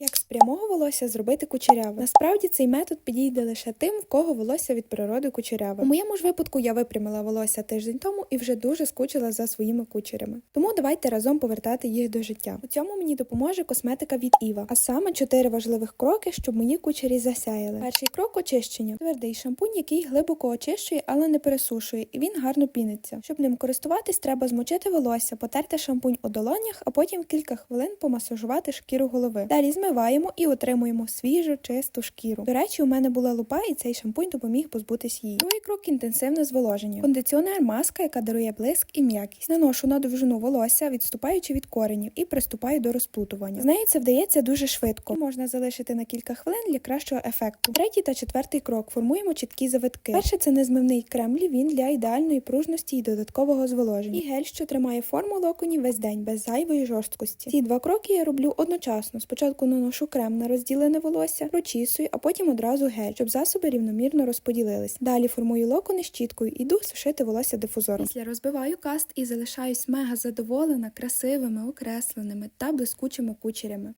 Як з прямого волосся зробити кучеряве? Насправді цей метод підійде лише тим, в кого волосся від природи кучеряве. У моєму ж випадку я випрямила волосся тиждень тому і вже дуже скучила за своїми кучерями. Тому давайте разом повертати їх до життя. У цьому мені допоможе косметика від Іва, а саме чотири важливих кроки, щоб мої кучері засяяли. Перший крок очищення. Твердий шампунь, який глибоко очищує, але не пересушує, і він гарно піниться. Щоб ним користуватись, треба змочити волосся, потерти шампунь у долонях, а потім кілька хвилин помасажувати шкіру голови. Далі змиваємо і отримуємо свіжу, чисту шкіру. До речі, у мене була лупа, і цей шампунь допоміг позбутись її. Другий крок інтенсивне зволоження. Кондиціонер маска, яка дарує блиск і м'якість. Наношу на довжину волосся, відступаючи від коренів, і приступаю до розплутування. З нею це вдається дуже швидко. Можна залишити на кілька хвилин для кращого ефекту. Третій та четвертий крок формуємо чіткі завитки. Перше це незмивний крем лівін для ідеальної пружності і додаткового зволоження. І гель, що тримає форму локонів весь день без зайвої жорсткості. Ці два кроки я роблю одночасно. Спочатку наношу крем на розділене волосся, прочісую, а потім одразу гель, щоб засоби рівномірно розподілились. Далі формую локони щіткою, іду сушити волосся дифузором. Після розбиваю каст і залишаюсь мега задоволена красивими, окресленими та блискучими кучерями.